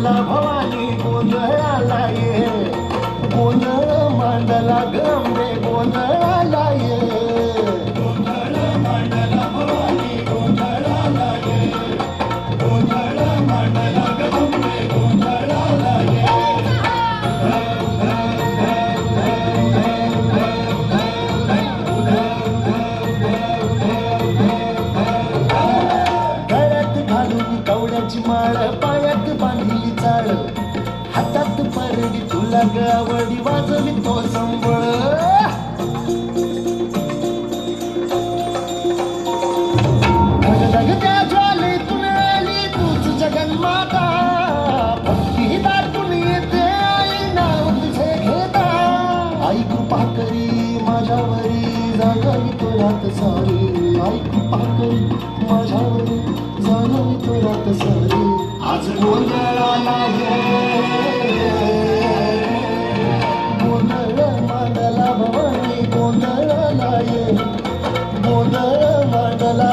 ये गोंधळ पायात बांधली चाळ. हातात परडी तुला गवडी वाजवी तो संबळ. नाव घेता. माझ्यावरी सारी. आई पाकरी माझ्यावर माझ्यावरी जागावी तो रात सारी. आज गोंधळ आला गोंधळ मांडला भवानी गोंधळाला गोंधळ मांडला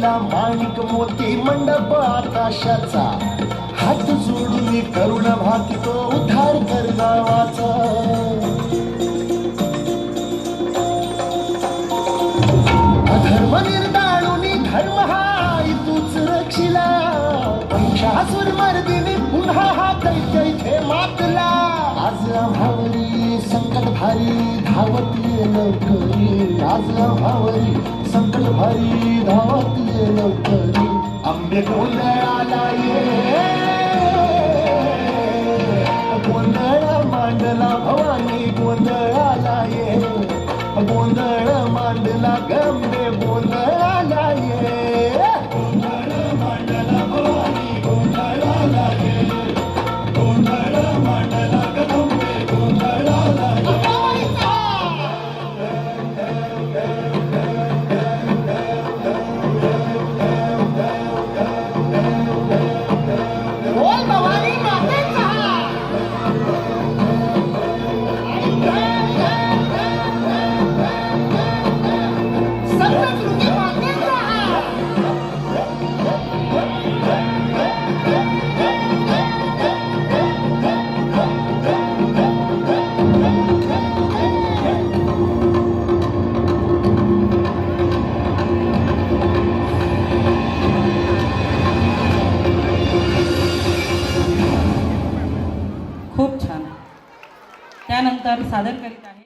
भरीला माणिक मोती मंडप आकाशाचा. हात जोडून करुण भाकी तो उद्धार कर गावाचा अधर्म निर्दाळुनी धर्म हा तूच रक्षिला. महिषासुर मर्दिनी पुन्हा हा दैत्य इथे मातला. आज आम्हावरी भारी धावत लवकरी आज भावरी संकट भारी धावत लवकरी आंबे गोंधळाला ये गोंधळ मांडला भवानी गोंधळाला ये गोंधळ खूप छान. त्यानंतर सादर करीत आहे